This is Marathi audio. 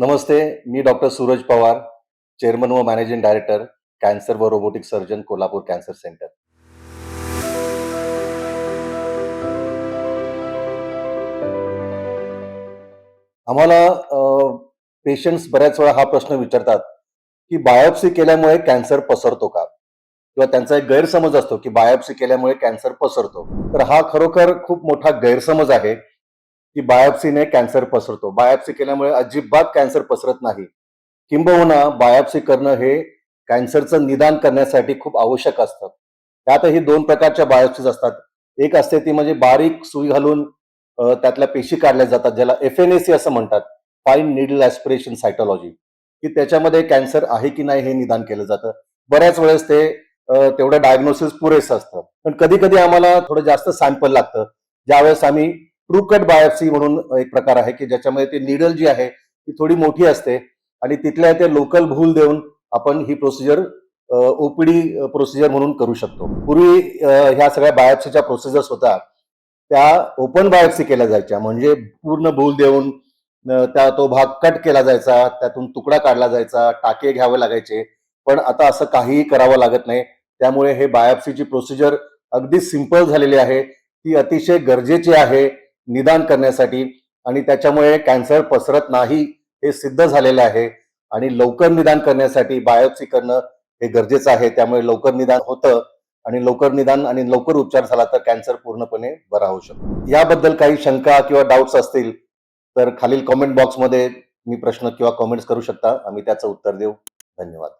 नमस्ते मी डॉक्टर सूरज पवार चेअरमन व मॅनेजिंग डायरेक्टर कॅन्सर व robotic surgeon Kolhapur cancer centre. आम्हाला पेशंट्स बऱ्याच वेळा हा प्रश्न विचारतात की बायोप्सी केल्यामुळे कॅन्सर पसरतो का? किंवा त्यांचा एक गैरसमज असतो की बायोप्सी केल्यामुळे कॅन्सर पसरतो. तर हा खरोखर खूप मोठा गैरसमज आहे. की बायोप्सीने कॅन्सर पसरतो. बायोप्सी केल्यामुळे अजिबात कॅन्सर पसरत नाही. किंबहुना बायोप्सी करणं हे कॅन्सरचं निदान करण्यासाठी खूप आवश्यक असतं. त्यातही दोन प्रकारच्या बायोप्सीज असतात. एक असते ती म्हणजे बारीक सुई घालून त्यातल्या पेशी काढल्या जातात ज्याला एफ एन एसी असं म्हणतात. Fine needle aspiration cytology. की त्याच्यामध्ये कॅन्सर आहे की नाही हे निदान केलं जातं. बऱ्याच वेळेस ते तेवढं डायग्नोसिस पुरेसं असतं. पण कधी कधी आम्हाला थोडं जास्त सॅम्पल लागतं. ज्यावेळेस आम्ही ट्रू कट बायोप्सी म्हणून एक प्रकार आहे की ज्याच्यामध्ये ती निडल जी आहे ती थोडी मोठी असते आणि तिथल्या ते लोकल भूल देऊन आपण ही प्रोसिजर ओपीडी प्रोसिजर म्हणून करू शकतो. पूर्वी ह्या सगळ्या बायोप्सीच्या प्रोसिजर्स होत्या. त्या ओपन बायोप्सी केल्या जायच्या. म्हणजे पूर्ण भूल देऊन त्या तो भाग कट केला जायचा त्यातून तुकडा काढला जायचा टाके घ्यावे लागायचे. पण आता असं काहीही करावं लागत नाही. त्यामुळे हे बायोप्सीची प्रोसिजर अगदी सिंपल झालेली आहे. ती अतिशय गरजेची आहे. निदान करण्यासाठी आणि त्याच्यामुळे कॅन्सर पसरत नाही हे सिद्ध झालेलं आहे. आणि लवकर निदान करण्यासाठी बायोप्सी करणं हे गरजेचं आहे. त्यामुळे लवकर निदान होतं आणि लवकर निदान आणि लवकर उपचार झाला तर कॅन्सर पूर्णपणे बरा होऊ शकतो. याबद्दल काही शंका किंवा डाऊट्स असतील तर खालील कॉमेंट बॉक्समध्ये मी प्रश्न किंवा कॉमेंट्स करू शकता. आम्ही त्याचं उत्तर देऊ. धन्यवाद.